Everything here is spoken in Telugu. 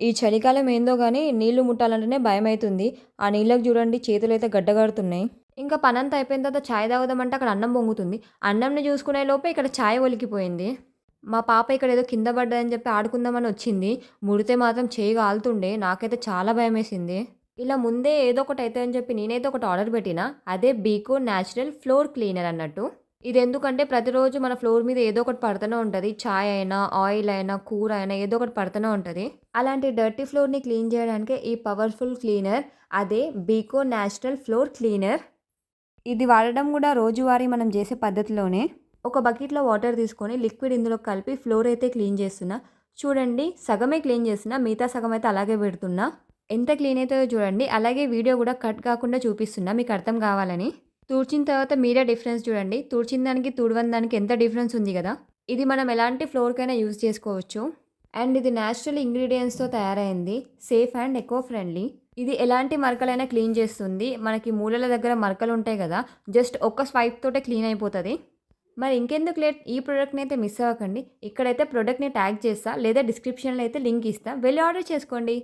ఈ చలికాలం ఏందో కానీ నీళ్ళు ముట్టాలంటేనే భయం అవుతుంది ఆ నీళ్ళకి చూడండి చేతులు అయితే గడ్డగడుతున్నాయి. ఇంకా పనంతా అయిపోయిన తర్వాత ఛాయ్ తాగుదామంటే అక్కడ అన్నం పొంగుతుంది. అన్నంని చూసుకునే లోపే ఇక్కడ ఛాయ్ ఒలికిపోయింది. మా పాప ఇక్కడ ఏదో కింద పడ్డదని చెప్పి ఆడుకుందామని వచ్చింది. ముడితే మాత్రం చేయి కాలుతుండే. నాకైతే చాలా భయం వేసింది ఇలా ముందే ఏదో ఒకటి అవుతుందని చెప్పి నేనైతే ఒకటి ఆర్డర్ పెట్టిన. అదే బీకో న్యాచురల్ ఫ్లోర్ క్లీనర్ అన్నట్టు. ఇది ఎందుకంటే ప్రతిరోజు మన ఫ్లోర్ మీద ఏదో ఒకటి పడుతూనే ఉంటుంది. చాయ్ అయినా ఆయిల్ అయినా కూర అయినా ఏదో ఒకటి పడుతూనే ఉంటుంది. అలాంటి డర్టీ ఫ్లోర్ని క్లీన్ చేయడానికి ఈ పవర్ఫుల్ క్లీనర్ అదే బీకో నేషనల్ ఫ్లోర్ క్లీనర్. ఇది వాడడం కూడా రోజువారీ మనం చేసే పద్ధతిలోనే. ఒక బకెట్లో వాటర్ తీసుకొని లిక్విడ్ ఇందులో కలిపి ఫ్లోర్ అయితే క్లీన్ చేస్తున్నా. చూడండి సగమే క్లీన్ చేస్తున్నా మిగతా సగం అయితే అలాగే పెడుతున్నా. ఎంత క్లీన్ అవుతుందో చూడండి. అలాగే వీడియో కూడా కట్ కాకుండా చూపిస్తున్నా మీకు అర్థం కావాలని. తూర్చిన తర్వాత మీరే డిఫరెన్స్ చూడండి. తూర్చిన దానికి తుడవని దానికి ఎంత డిఫరెన్స్ ఉంది కదా? ఇది మనం ఎలాంటి ఫ్లోర్కైనా యూజ్ చేసుకోవచ్చు. అండ్ ఇది న్యాచురల్ ఇంగ్రీడియంట్స్తో తయారైంది. సేఫ్ అండ్ ఎకో ఫ్రెండ్లీ ఇది ఎలాంటి మరకలైనా క్లీన్ చేస్తుంది. మనకి మూలల దగ్గర మరకలు ఉంటాయి కదా? జస్ట్ ఒక్క స్వైప్ తోటే క్లీన్ అయిపోతుంది. మరి ఇంకెందుకు లేట్? ఈ ప్రోడక్ట్ని అయితే మిస్ అవ్వకండి. ఇక్కడైతే ప్రోడక్ట్ని ట్యాగ్ చేస్తా. లేదా డిస్క్రిప్షన్లో అయితే లింక్ ఇస్తా. వెళ్ళి ఆర్డర్ చేసుకోండి.